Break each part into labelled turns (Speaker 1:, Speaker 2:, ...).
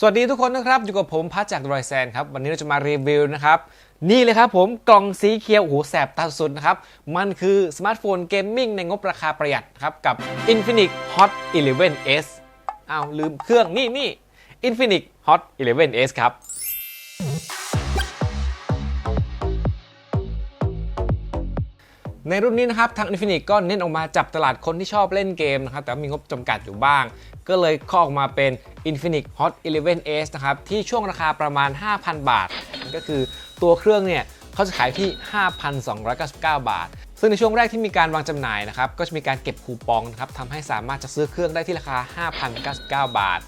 Speaker 1: สวัสดีทุกคนนะครับ อยู่กับผมพัชจากดรอยแซนครับ วันนี้เราจะมารีวิวนะครับ นี่เลยครับผมกล่องสีเขียวโอ้โหแสบตาสุดนะครับ มันคือสมาร์ทโฟนเกมมิ่งในงบราคาประหยัดครับ กับ Infinix Hot 11s อ้าว ลืมเครื่องนี่นี่ Infinix Hot 11s ครับ ในรุ่นนี้นะครับทาง Infinix ก็เน้นออกมาจับตลาดคนที่ชอบเล่นเกมนะครับแต่มีงบจำกัดอยู่บ้าง ก็เลยข้อออกมาเป็น Infinix Hot 11s นะครับที่ช่วงราคาประมาณ 5,000 บาท ก็คือตัวเครื่องเนี่ยเขาจะขายที่ 5,299 บาท ซึ่งในช่วงแรกที่มีการวางจำหน่ายนะครับก็จะมีการเก็บคูปองนะครับทำให้สามารถจะซื้อเครื่องได้ที่ราคา 5,099 บาท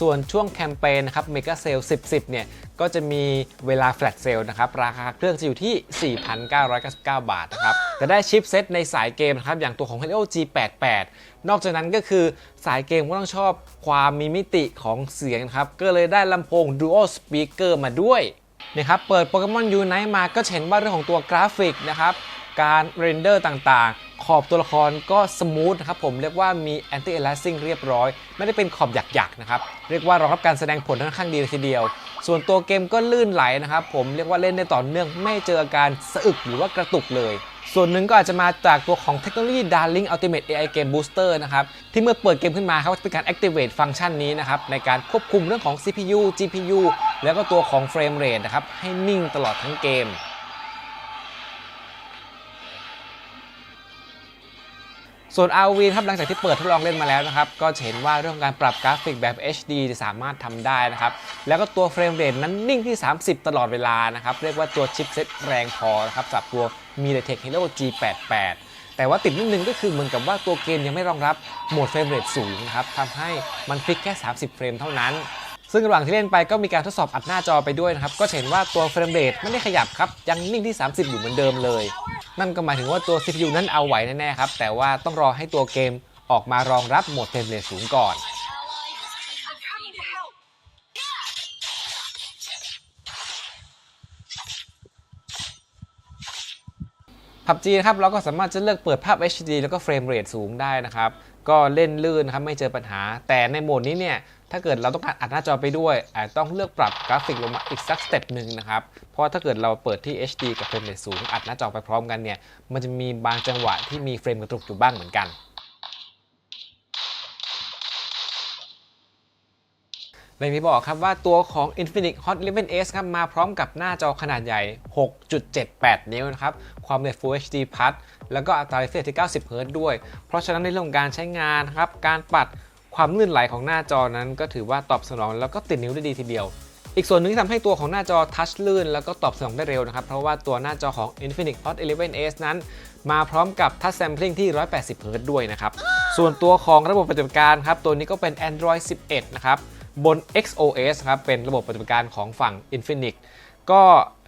Speaker 1: ส่วนช่วงแคมเปญนะครับเมกาเซล10 10เนี่ยก็จะมีเวลาแฟลชเซลนะครับราคาเครื่องจะอยู่ที่ 4,999 บาทนะครับจะได้ชิปเซตในสายเกมนะครับอย่างตัวของ Helio G88 นอกจากนั้นก็คือสายเกมก็ต้องชอบความมีมิติของเสียงนะครับก็เลยได้ลำโพง Dual Speaker มาด้วยนะครับเปิดโปเกมอนยูไนท์มาก็เห็นว่าเรื่องของตัวกราฟิกนะครับ การเรนเดอร์ต่างๆ ขอบตัวละครก็สมูทนะครับผมเรียกว่ามี anti aliasing เรียบร้อย ไม่ได้เป็นขอบหยักๆนะครับ เรียกว่ารองรับการแสดงผลค่อนข้างดีเลยทีเดียว ส่วนตัวเกมก็ลื่นไหลนะครับผมเรียกว่าเล่นได้ต่อเนื่องไม่เจออาการสะอึกหรือว่ากระตุกเลยส่วนหนึ่งก็อาจจะมาจากตัวของเทคโนโลยี Darling Ultimate AI Game Booster นะครับ ที่เมื่อเปิดเกมขึ้นมาเขาจะเป็นการ activate ฟังก์ชันนี้นะครับ ในการควบคุมเรื่องของ CPU GPU แล้วก็ตัวของ frame rate นะครับ ให้นิ่งตลอดทั้งเกม ส่วน RV ครับหลังจากที่เปิดทดลองเล่นมาแล้วนะครับ ก็เห็นว่าเรื่องการปรับกราฟิกแบบ HD จะสามารถทำได้นะครับ แล้วก็ตัวเฟรมเรทนั้นนิ่งที่ 30 ตลอดเวลานะครับ เรียกว่าตัวชิปเซ็ตแรงพอนะครับสำหรับตัว MediaTek Helio G88 แต่ว่าติดนิดนึงก็คือเหมือนกับว่าตัวเกมยังไม่รองรับโหมดเฟรมเรทสูงนะครับทำให้มันฟิกแค่ 30 เฟรมเท่านั้น ซึ่งระหว่างที่เล่นไปก็มีการทดสอบอัดหน้าจอไปด้วยนะครับ ก็เห็นว่าตัวเฟรมเรทไม่ได้ขยับครับ ยังนิ่งที่ 30 อยู่เหมือนเดิมเลย นั่นก็หมายถึงว่าตัว CPU นั้นเอาไหวแน่ๆครับ แต่ว่าต้องรอให้ตัวเกมออกมารองรับโหมดเฟรมเรทสูงก่อน
Speaker 2: I'm coming to help.
Speaker 1: พับจีนะครับเราก็สามารถจะเลือกเปิดภาพ HD แล้วก็เฟรมเรทสูงได้นะครับ ก็เล่นลื่นครับไม่เจอปัญหา แต่ในโหมดนี้เนี่ย ถ้าเกิดเราต้องการอัดหน้าจอไปด้วย อาจต้องเลือกปรับกราฟิกลงมาอีกสักสเต็ปหนึ่งนะครับ เพราะว่าถ้าเกิดเราเปิดที่ HD กับเฟรมเรทสูงอัดหน้าจอไปพร้อมกันเนี่ย มันจะมีบางจังหวะที่มีเฟรมกระตุกอยู่บ้างเหมือนกันเลยมีบอกครับว่าตัวของ Infinix Hot 11s ครับมาพร้อมกับหน้าจอขนาดใหญ่ 6.78 นิ้วนะครับ ความเร็ว Full HD Plus แล้วก็อัตรา refresh ที่ 90 Hz ด้วย เพราะฉะนั้นในเรื่องการใช้งานครับ การปัด ความลื่นไหลของหน้าจอนั้นก็ถือว่าตอบสนองแล้วก็ติดนิ้วได้ดีทีเดียว อีกส่วนหนึ่งที่ทำให้ตัวของหน้าจอทัชลื่นแล้วก็ตอบสนองได้เร็วนะครับ เพราะว่าตัวหน้าจอของ Infinix Hot 11s นั้น มาพร้อมกับ Touch Sampling ที่ 180 Hz ด้วยนะครับ ส่วนตัวของระบบปฏิบัติการครับตัวนี้ก็เป็น Android 11 นะครับบน XOS ครับเป็นระบบปฏิบัติการของฝั่ง Infinix ก็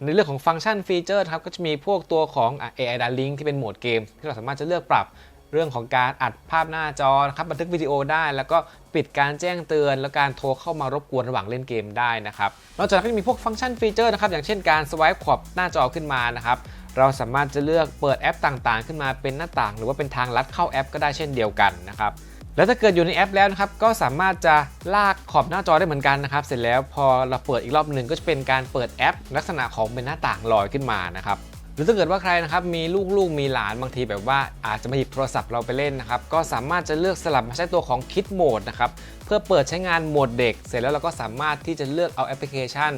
Speaker 1: ในเรื่องของฟังก์ชันฟีเจอร์ครับก็จะมีพวกตัวของ AI Darling ที่เป็นโหมดเกม ที่เราสามารถจะเลือกปรับ เรื่องของการอัดภาพหน้าจอนะครับบันทึกวิดีโอได้ แล้วก็ปิดการแจ้งเตือน และการโทรเข้ามารบกวนระหว่างเล่นเกมได้นะครับนอกจากนั้นก็มีพวกฟังก์ชันฟีเจอร์นะครับอย่างเช่นการสวายขอบหน้าจอขึ้นมานะครับเราสามารถจะเลือกเปิดแอปต่างๆ ขึ้นมาเป็นหน้าต่าง หรือว่าเป็นทางลัดเข้าแอป ก็ได้เช่นเดียวกันนะครับแล้วถ้าเกิดอยู่ในแอปแล้วนะครับก็สามารถจะลากขอบหน้าจอได้เหมือนกันนะครับเสร็จแล้วพอเราเปิดอีกรอบหนึ่งก็จะเป็นการเปิดแอป ลักษณะของเป็นหน้าต่างลอยขึ้นมานะครับ รือถ้าเกิดว่าใครนะครับมีลูกๆมีหลานบางทีแบบว่าอาจจะมาหยิบโทรศัพท์เราไปเล่นนะครับก็สามารถจะเลือกสลับมาใช้ตัวของคิดโหมดนะครับเพื่อเปิดใช้งานโหมดเด็ก เสร็จแล้วเราก็สามารถที่จะเลือกเอาแอปพลิเคชัน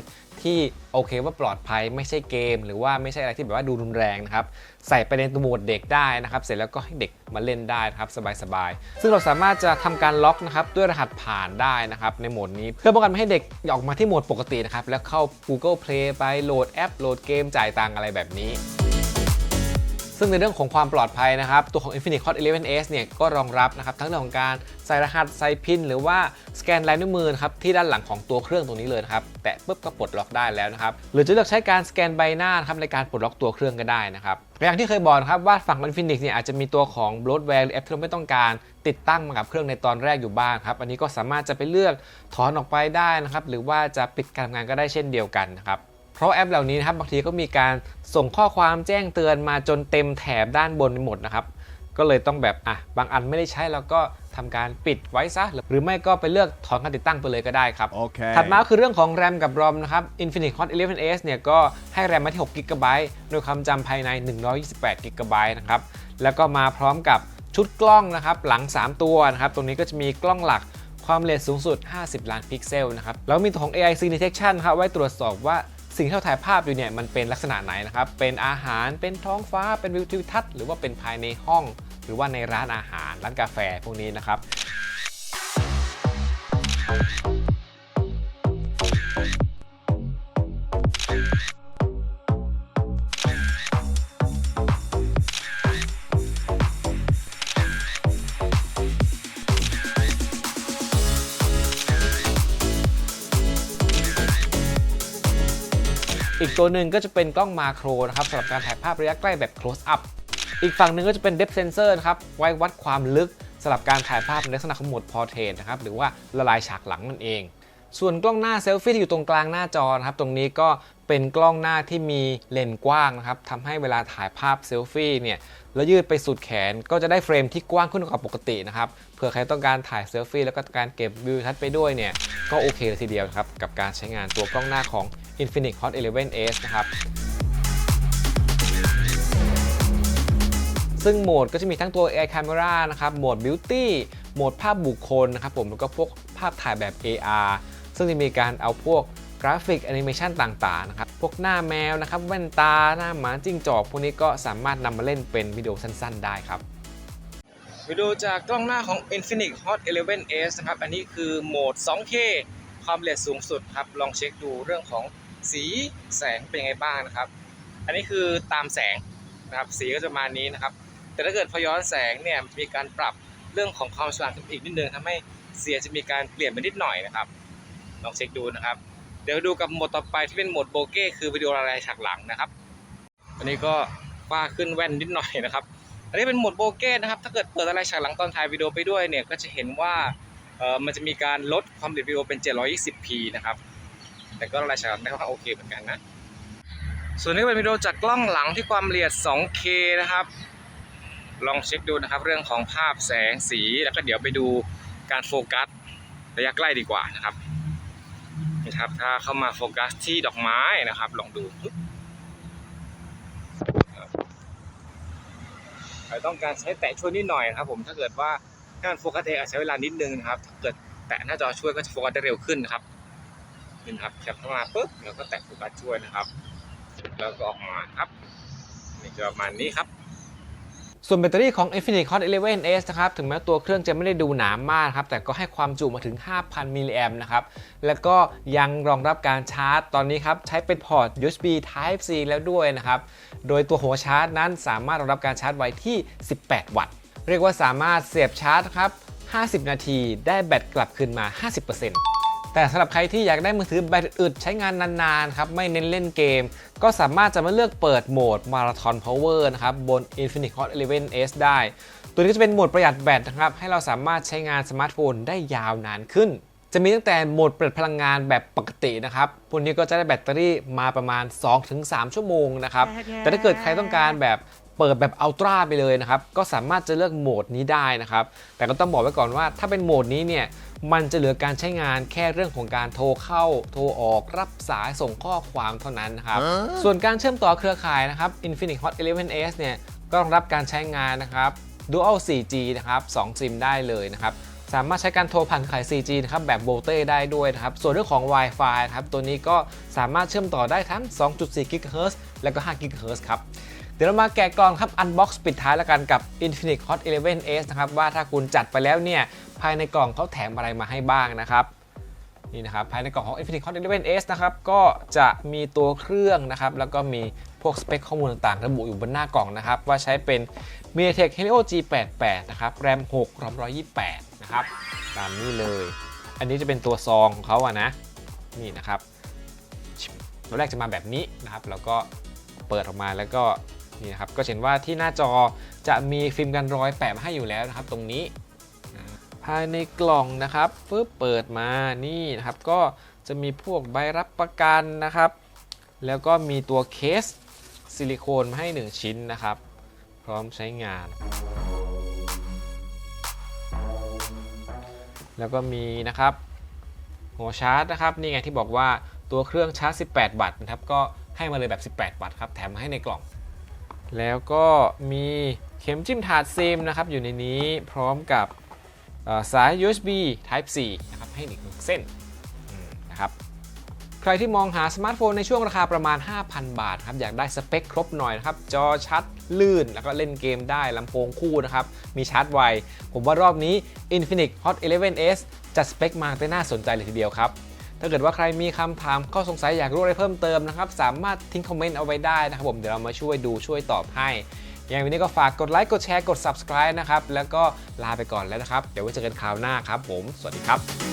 Speaker 1: ที่โอเคว่าปลอดภัยไม่ใช่เกม หรือว่าไม่ใช่อะไรที่แบบว่าดูรุนแรงนะครับใส่ไปในตัวโหมดเด็กได้นะครับเสร็จแล้วก็ให้เด็กมาเล่นได้นะครับสบายๆซึ่งเราสามารถจะทำการล็อกนะครับด้วยรหัสผ่านได้นะครับในโหมดนี้เพื่อป้องกันไม่ให้เด็กออกมาที่โหมดปกตินะครับแล้วเข้า Google Play ไปโหลดแอปโหลดเกมจ่ายตังอะไรแบบนี้ ซึ่งในเรื่องของความปลอดภัยนะครับ ตัวของ Infinix Hot 11s เนี่ยก็รองรับนะครับ ทั้งเรื่องของการใส่รหัสใส่พิน หรือว่าสแกนลายนิ้วมือครับที่ด้านหลังของตัวเครื่องตรงนี้เลยครับ แตะปุ๊บก็ปลดล็อกได้แล้วนะครับ หรือจะเลือกใช้การสแกนใบหน้าครับในการปลดล็อกตัวเครื่องก็ได้นะครับอย่างที่เคยบอกครับว่าฝั่ง Infinix เนี่ยอาจจะมีตัวของ bloatware หรือแอปที่เราไม่ต้องการติดตั้งมากับเครื่องในตอนแรกอยู่บ้างครับ อันนี้ก็สามารถจะไปเลือกถอนออกไปได้นะครับหรือว่าจะปิดการทำงานก็ได้เช่นเดียวกันนะครับ เพราะแอปเหล่านี้นะครับบางทีก็มีการส่งข้อความแจ้งเตือนมาจนเต็มแถบด้านบนหมดนะครับ ก็เลยต้องแบบอะบางอันไม่ได้ใช้แล้วก็ทำการปิดไว้ซะ หรือไม่ก็ไปเลือกถอนการติดตั้งไปเลยก็ได้ครับ
Speaker 3: Okay.
Speaker 1: ถัดมาคือเรื่องของ RAM กับ ROM นะครับ Infinix Hot 11s เนี่ยก็ให้ RAM มาที่ 6 GB โดยความจำภายใน 128 GB นะครับ แล้วก็มาพร้อมกับชุดกล้องนะครับ หลัง 3 ตัวนะครับ ตรงนี้ก็จะมีกล้องหลักความเลนสูงสุด 50 ล้านพิกเซลนะครับ แล้วมีตัวของ AI Scene Detection นะครับไว้ตรวจสอบว่า สิ่งที่เราถ่ายภาพอยู่เนี่ยมันเป็นลักษณะไหนนะครับ เป็นอาหาร เป็นท้องฟ้า เป็นวิวทิวทัศน์ หรือว่าเป็นภายในห้อง หรือว่าในร้านอาหาร ร้านกาแฟพวกนี้นะครับ อีกตัวหนึ่งก็จะเป็นกล้องมาโครนะครับสำหรับการถ่ายภาพระยะใกล้แบบ close up อีกฝั่งหนึ่งก็จะเป็น depth sensor นะครับไว้วัดความลึกสำหรับการถ่ายภาพในลักษณะของโหมด portrait นะครับหรือว่าละลายฉากหลังนั่นเอง ส่วนกล้องหน้าเซลฟี่ที่อยู่ตรงกลางหน้าจอนะครับตรงนี้ก็ เป็นกล้องหน้าที่มีเลนส์กว้างนะครับทำให้เวลาถ่ายภาพเซลฟี่เนี่ยแล้วยืดไปสุดแขนก็จะได้เฟรมที่กว้างขึ้นกว่าปกตินะครับเผื่อใครต้องการถ่ายเซลฟี่แล้วก็การเก็บวิวทัศน์ไปด้วยเนี่ยก็โอเคเลยทีเดียวนะครับกับการใช้งานตัวกล้องหน้าของ Infinix Hot 11s นะครับซึ่งโหมดก็จะมีทั้งตัว AI Camera นะครับ โหมด Beauty โหมดภาพบุคคลนะครับผม แล้วก็พวกภาพถ่ายแบบ AR ซึ่งจะมีการเอาพวก กราฟิกแอนิเมชันต่างๆนะครับพวกหน้าแมวนะครับแว่นตาหน้าหมาจิ้งจอกพวกนี้ก็สามารถนำมาเล่นเป็นวิดีโอสั้นๆ ได้ครับวิดีโอจากกล้องหน้าของ Infinix Hot 11s นะครับ อันนี้คือโหมด 2K ความละเอียดสูงสุดครับ ลองเช็คดูเรื่องของสีแสงเป็นยังไงบ้างนะครับ อันนี้คือตามแสงนะครับ สีก็จะประมาณนี้นะครับ แต่ถ้าเกิดพอย้อนแสงเนี่ยมีการปรับเรื่องของความสว่างขึ้นอีกนิดนึงทำให้เสียงจะมีการเปลี่ยนไปนิดหน่อยนะครับ ลองเช็คดูนะครับ เดี๋ยวดูกับโหมดต่อไปที่เป็นโหมดโบเก้คือวิดีโอละลายฉากหลังนะครับ อันนี้ก็ฟ้าขึ้นแว่นนิดหน่อยนะครับ อันนี้เป็นโหมดโบเก้นะครับ ถ้าเกิดเปิดอะไรฉากหลังตอนถ่ายวิดีโอไปด้วยเนี่ยก็จะเห็นว่าเออมันจะมีการลดความละเอียดวิดีโอเป็น 720p นะครับ แต่ก็อะไรฉากหลังได้ค่อนข้างโอเคเหมือนกันนะ ส่วนนี้เป็นวิดีโอจากกล้องหลังที่ความละเอียด 2K นะครับ ลองเช็คดูนะครับ เรื่องของภาพแสงสีแล้วก็เดี๋ยวไปดูการโฟกัสระยะใกล้ดีกว่านะครับ ครับ ถ้าเข้ามาโฟกัสที่ดอกไม้นะครับ ลองดูใครต้องการใช้แตะช่วยนิดหน่อยนะครับ ผมถ้าเกิดว่าการโฟกัสเองอาจใช้เวลานิดนึงนะครับ ถ้าเกิดแตะหน้าจอช่วยก็จะโฟกัสได้เร็วขึ้นนะครับนี่นครับแคปเข้ามาปุ๊บแล้วก็แตะโฟกัสช่วยนะครับ แล้วก็ออกมาครับนี่จะประมาณนี้ครับ ส่วนแบตเตอรี่ของ Infinix Hot 11s นะครับ ถึงแม้ตัวเครื่องจะไม่ได้ดูหนามากครับ แต่ก็ให้ความจุมาถึง 5,000 มิลลิแอมนะครับ แล้วก็ยังรองรับการชาร์จ ตอนนี้ครับ ใช้เป็นพอร์ต USB Type C แล้วด้วยนะครับ โดยตัวหัวชาร์จนั้นสามารถรองรับการชาร์จไว้ที่ 18 วัตต์ เรียกว่าสามารถเสียบชาร์จครับ 50 นาที ได้แบตกลับคืนมา 50% แต่สำหรับใครที่อยากได้มือถือแบตอึดใช้งานนานๆครับไม่เน้นเล่นเกม ก็สามารถจะมาเลือกเปิดโหมด Marathon Power นะครับบน Infinix Hot 11s ได้ ตัวนี้ก็จะเป็นโหมดประหยัดแบตนะครับให้เราสามารถใช้งานสมาร์ทโฟนได้ยาวนานขึ้น จะมีตั้งแต่โหมดประหยัดพลังงานแบบปกตินะครับพวกนี้ก็จะได้แบตเตอรี่มาประมาณ 2-3 ชั่วโมงนะครับแต่ถ้าเกิดใครต้องการแบบเปิดแบบอัลตร้าไปเลยนะครับ ก็สามารถจะเลือกโหมดนี้ได้นะครับ แต่ก็ต้องบอกไว้ก่อนว่าถ้าเป็นโหมดนี้เนี่ย มันจะเหลือการใช้งานแค่เรื่องของการโทรเข้า โทรออกรับสายส่งข้อความเท่านั้นนะครับ ส่วนการเชื่อมต่อเครือข่ายนะครับ Infinix Hot 11s เนี่ยก็รองรับการใช้งานนะครับ Dual 4G นะครับ2ซิมได้เลยนะครับสามารถใช้การโทรผ่านเครือข่าย 4G นะครับแบบโบเต้ได้ด้วยนะครับ ส่วนเรื่องของ Wi-Fi นะครับ ตัวนี้ก็สามารถเชื่อมต่อได้ทั้ง 2.4 GHz และก็ 5 GHz ครับ เดี๋ยวเรามาแกะกล่องครับ unbox ปิดท้ายแล้วกันกับ Infinix Hot 11s นะครับ ว่าถ้าคุณจัดไปแล้วเนี่ย ภายในกล่องเขาแถมอะไรมาให้บ้างนะครับนี่นะครับภายในกล่องของ Infinix Hot 11s นะครับก็จะมีตัวเครื่องนะครับแล้วก็มีพวกสเปคข้อมูลต่างๆ ระบุอยู่บนหน้ากล่องนะครับ ว่าใช้เป็น MediaTek Helio G88 นะครับ RAM 6 RAM 128 นะครับ ตามนี้เลย อันนี้จะเป็นตัวซองของเขาอะนะ นี่นะครับตัวแรกจะมาแบบนี้นะครับ แล้วก็เปิดออกมาแล้วก็นี่นะครับก็เห็นว่าที่หน้าจอจะมีฟิล์มกันรอยแปะมาให้อยู่แล้วนะครับ ตรงนี้ ภายในกล่องนะครับปึ๊บเปิดมานี่นะครับ ก็จะมีพวกใบรับประกันนะครับ แล้วก็มีตัวเคสซิลิโคนมาให้ 1 ชิ้นนะครับ พร้อมใช้งาน แล้วก็มีนะครับหัวชาร์จนะครับนี่ไงที่บอกว่าตัวเครื่องชาร์จ 18 วัตต์นะครับก็ให้มาเลยแบบ 18 วัตต์ครับแถมให้ในกล่อง แล้วก็มีเข็มจิ้มถาดซิมนะครับอยู่ในนี้พร้อมกับ สาย USB Type C นะครับให้อีกหนึ่งเส้นนะครับใครที่มองหาสมาร์ทโฟนในช่วงราคาประมาณ 5,000 บาทครับอยากได้สเปคครบหน่อยนะครับ จอชัดลื่นแล้วก็เล่นเกมได้ลำโพงคู่นะครับ มีชาร์จไว ผมว่ารอบนี้ Infinix Hot 11s จัดสเปคมาได้น่าสนใจเลยทีเดียวครับถ้าเกิดว่าใครมีคำถามข้อสงสัยอยากรู้อะไรเพิ่มเติมนะครับ สามารถทิ้งคอมเมนต์เอาไว้ได้นะครับผมเดี๋ยวเรามาช่วยดูช่วยตอบให้ ยังไงวันนี้ก็ฝากกดไลค์กดแชร์กด subscribe นะครับแล้วก็ลาไปก่อนแล้วนะครับ เดี๋ยวไว้เจอกันคราวหน้าครับผม สวัสดีครับ